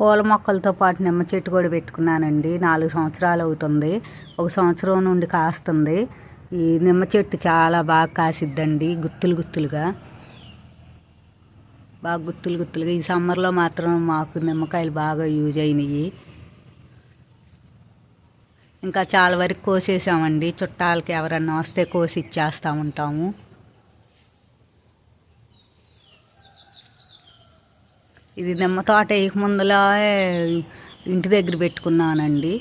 పూల మొక్కలతో పాటు నిమ్మ చెట్టు కూడా పెట్టుకున్నానండి. నాలుగు సంవత్సరాలు అవుతుంది. ఒక సంవత్సరం నుండి కాస్తుంది. ఈ నిమ్మ చెట్టు చాలా బాగా కాసిద్దండి. గుత్తులు గుత్తులుగా. బాగా గుత్తులు గుత్తులుగా. ఈ సమ్మర్లో మాత్రం మాకు నిమ్మకాయలు బాగా యూజ్ అయినాయి. ఇంకా చాలా వరకు కోసేసామండి. చుట్టాలకి ఎవరన్నా వస్తే కోసి ఇచ్చేస్తూ ఉంటాము. ఇది నిమ్మ తోట ముందులా ఇంటి దగ్గర పెట్టుకున్నానండి.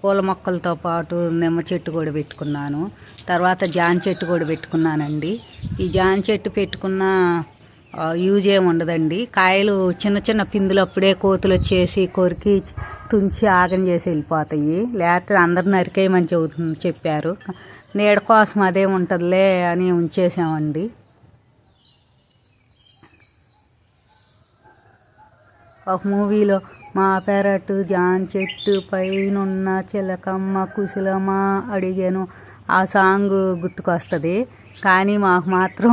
పూల మొక్కలతో పాటు నిమ్మ చెట్టు కూడా పెట్టుకున్నాను. తర్వాత జాన్ చెట్టు కూడా పెట్టుకున్నానండి. ఈ జాన్ చెట్టు పెట్టుకున్న యూజ్ ఏమి ఉండదండి. కాయలు చిన్న చిన్న పిందులు అప్పుడే కోతులు వచ్చేసి కొరికి తుంచి ఆగం చేసి వెళ్ళిపోతాయి. లేకపోతే అందరు నరికేయమని చెబుతుంది చెప్పారు. నీడ కోసం అదే ఉంటుందిలే అని ఉంచేసామండి. ఒక మూవీలో మా పెరటు జాన్ చెట్టు పైనున్న చిలకమ్మ కుశలమ్మ అడిగాను. ఆ సాంగ్ గుర్తుకొస్తుంది. కానీ మాకు మాత్రం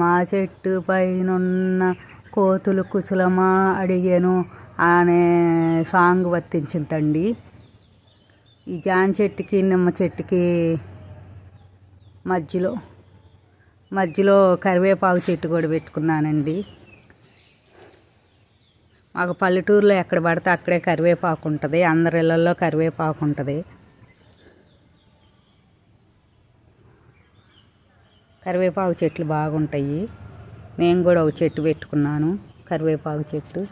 మా చెట్టు పైనున్న కోతులు కుశలమా అడిగాను. అనే సాంగ్ వర్తించిందండి. ఈ జాన్ చెట్టుకి నిమ్మ చెట్టుకి మధ్యలో మధ్యలో కరివేపాకు చెట్టు కూడా పెట్టుకున్నానండి. మాకు పల్లెటూరులో ఎక్కడ పడితే అక్కడే కరివేపాకు ఉంటుంది. అందరి ఇళ్ళల్లో కరివేపాకు ఉంటుంది. కరివేపాకు చెట్లు బాగుంటాయి. నేను కూడా ఒక చెట్టు పెట్టుకున్నాను. కరివేపాకు చెట్టు.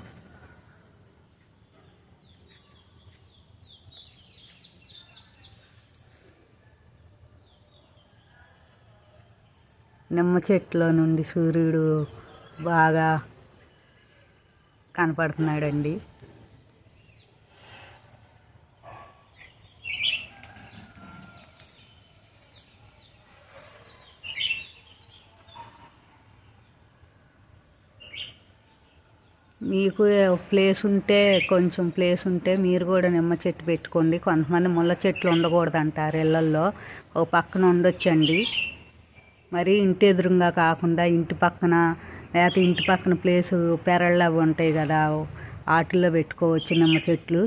నిమ్మ చెట్టులో నుండి సూర్యుడు బాగా కనపడుతున్నాడండి. మీకు ప్లేస్ ఉంటే కొంచెం ప్లేస్ ఉంటే మీరు కూడా నిమ్మ చెట్టు పెట్టుకోండి. కొంతమంది ముళ్ళ చెట్లు ఉండకూడదు అంటారు ఇళ్ళల్లో. ఒక పక్కన ఉండొచ్చండి. మరి ఇంటి ఎదురుగా కాకుండా ఇంటి పక్కన లేకపోతే ఇంటి పక్కన ప్లేసు పెరళ్ళు అవి ఉంటాయి కదా వాటిల్లో పెట్టుకోవచ్చు నిమ్మ చెట్లు.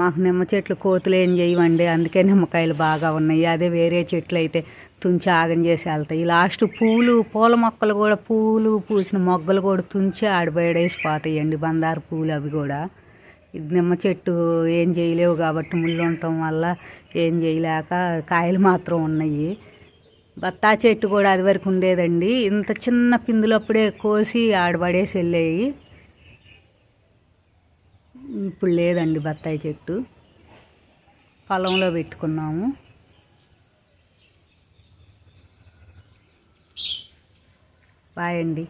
మాకు నిమ్మ చెట్లు కోతులు ఏం చేయవండి అందుకే నిమ్మకాయలు బాగా ఉన్నాయి. అదే వేరే చెట్లు అయితే తుంచి ఆగం చేసి వెళ్తాయి. లాస్ట్ పూలు పూల మొక్కలు కూడా పూలు పూసిన మొగ్గలు కూడా తుంచి ఆడిపోయాడేసి పోతాయండి బందారు పూలు అవి కూడా. ఇది నిమ్మ చెట్టు ఏం చేయలేవు కాబట్టి ముళ్ళు ఉండటం వల్ల ఏం చేయలేక కాయలు మాత్రం ఉన్నాయి. బత్తా చెట్టు కూడా అది వరకు ఉండేదండి. ఇంత చిన్న పిందులప్పుడే కోసి ఆడబడేసి వెళ్ళాయి. ఇప్పుడు లేదండి బత్తాయి చెట్టు. పొలంలో పెట్టుకున్నాము. బాయ్ అండి.